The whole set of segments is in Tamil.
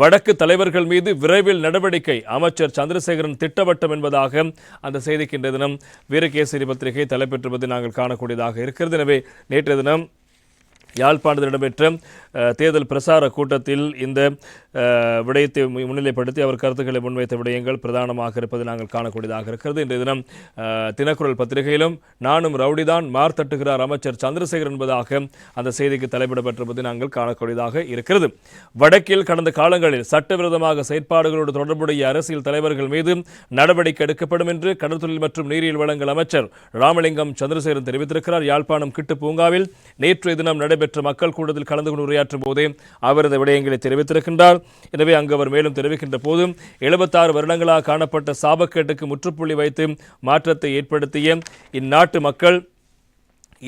வடக்கு தலைவர்கள் மீது விரைவில் நடவடிக்கை அமைச்சர் சந்திரசேகரன் திட்டவட்டம் என்பதாக அந்த செய்திக்கு இன்றைய தினம் வீரகேசரி பத்திரிகை தலைப்பெற்றுவது நாங்கள் காணக்கூடியதாக இருக்கிறது. எனவே நேற்றைய தினம் யாழ்ப்பாணத்தில் நடைபெற்ற தேர்தல் பிரசார கூட்டத்தில் இந்த விடயத்தை முன்னிலைப்படுத்தி அவர் கருத்துக்களை முன்வைத்த விடயங்கள் பிரதானமாக இருப்பதை நாங்கள் காணக்கூடியதாக இருக்கிறது. இன்றைய தினம் தினக்குரல் பத்திரிகையிலும் நானும் ரவுடிதான் மார்த்தட்டுகிறார் அமைச்சர் சந்திரசேகர் என்பதாக அந்த செய்திக்கு தலைப்பிடப்பட்டிருப்பதை நாங்கள் காணக்கூடியதாக இருக்கிறது. வடக்கில் கடந்த காலங்களில் சட்டவிரோதமாக செயற்பாடுகளோடு தொடர்புடைய அரசியல் தலைவர்கள் மீது நடவடிக்கை எடுக்கப்படும் என்று கடற்தொழில் மற்றும் நீரியல் வளங்கள் அமைச்சர் ராமலிங்கம் சந்திரசேகரன் தெரிவித்திருக்கிறார். யாழ்ப்பாணம் கிட்டு பூங்காவில் நேற்றைய தினம் நடைபெற்ற மக்கள் கூட்டத்தில் கலந்து கொண்டு உரையாற்றும் போதே அவர் இந்த விடயங்களை தெரிவித்திருக்கின்றார். எனவே அங்கு அவர் மேலும் தெரிவிக்கின்ற போது எழுபத்தாறு வருடங்களாக காணப்பட்ட சாபக்கேட்டுக்கு முற்றுப்புள்ளி வைத்து மாற்றத்தை ஏற்படுத்திய இந்நாட்டு மக்கள்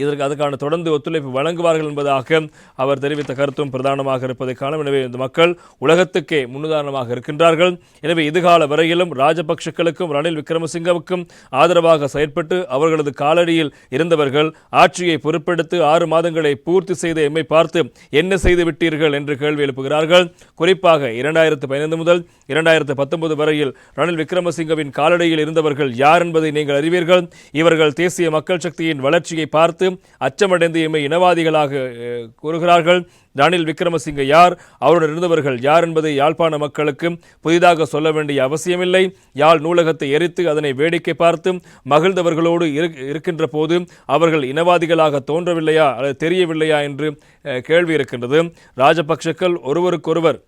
இதற்கு அதுக்கான தொடர்ந்து ஒத்துழைப்பு வழங்குவார்கள் என்பதாக அவர் தெரிவித்த கருத்தும் பிரதானமாக இருப்பதை காணும். எனவே இந்த மக்கள் உலகத்துக்கே முன்னுதாரணமாக இருக்கின்றார்கள். எனவே இதுகால வரையிலும் ராஜபக்ஷக்களுக்கும் ரணில் விக்ரமசிங்கவுக்கும் ஆதரவாக செயற்பட்டு அவர்களது காலடியில் இருந்தவர்கள் ஆட்சியை பொருட்படுத்தி ஆறு மாதங்களை பூர்த்தி செய்த எம்மை பார்த்து என்ன செய்து விட்டீர்கள் என்று கேள்வி எழுப்புகிறார்கள். குறிப்பாக இரண்டாயிரத்து பதினைந்து முதல் இரண்டாயிரத்து பத்தொன்பது வரையில் ரணில் விக்ரமசிங்கவின் காலடியில் இருந்தவர்கள் யார் என்பதை நீங்கள் அறிவீர்கள். இவர்கள் தேசிய மக்கள் சக்தியின் வளர்ச்சியை பார்த்து அச்சமடைந்து எம்மை இனவாதிகளாக கூறுகிறார்கள். ரணில் விக்ரமசிங்க யார்? அவருடன் இருந்தவர்கள் யார் என்பதை யாழ்ப்பாண மக்களுக்கு புதிதாக சொல்ல வேண்டிய அவசியமில்லை. யாழ் நூலகத்தை எரித்து அதனை வேடிக்கை பார்த்து மகிழ்ந்தவர்களோடு இருக்கின்ற போது அவர்கள் இனவாதிகளாக தோன்றவில்லையா அல்லது தெரியவில்லையா என்று கேள்வி இருக்கின்றது. ராஜபக்ஷக்கள் ஒருவருக்கொருவர்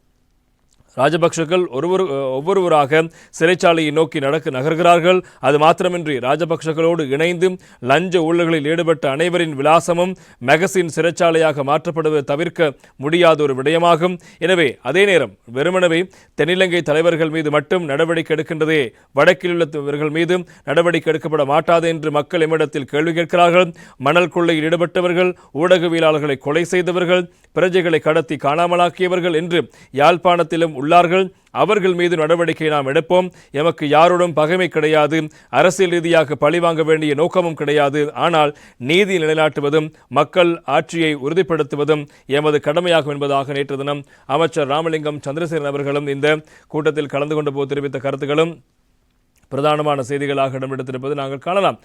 ராஜபக்ஷக்கள் ஒருவர் ஒவ்வொருவராக சிறைச்சாலையை நோக்கி நடக்க நகர்கிறார்கள். அது மாத்திரமின்றி ராஜபக்ஷகளோடு இணைந்து லஞ்ச ஊழல்களில் ஈடுபட்ட அனைவரின் விலாசமும் மெகசின் சிறைச்சாலையாக மாற்றப்படுவதை தவிர்க்க முடியாத ஒரு விடயமாகும். எனவே அதே நேரம் வெறுமனவே தென்னிலங்கை தலைவர்கள் மீது மட்டும் நடவடிக்கை எடுக்கின்றதே வடக்கில் உள்ளவர்கள் மீது நடவடிக்கை எடுக்கப்பட மாட்டாது என்று மக்கள் எம்மிடத்தில் கேள்வி கேட்கிறார்கள். மணல் கொள்ளையில் ஈடுபட்டவர்கள் ஊடகவியலாளர்களை கொலை செய்தவர்கள் பிரஜைகளை கடத்தி காணாமலாக்கியவர்கள் என்று யாழ்ப்பாணத்திலும் உள்ளார்கள். அவர்கள் மீது நடவடிக்கை நாம் எடுப்போம். எமக்கு யாரோடும் பகைமை கிடையாது. அரசியல் ரீதியாக பழிவாங்க வேண்டிய நோக்கமும் கிடையாது. ஆனால் நீதி நிலைநாட்டுவதும் மக்கள் ஆட்சியை உறுதிப்படுத்துவதும் எமது கடமையாகும் என்பதாக நேற்று தினம் அமைச்சர் ராமலிங்கம் சந்திரசேகரன் அவர்களும் இந்த கூட்டத்தில் கலந்து கொண்ட போது தெரிவித்த கருத்துக்களும் பிரதானமான செய்திகளாக இடம்பெடுத்திருப்பது நாங்கள் காணலாம்.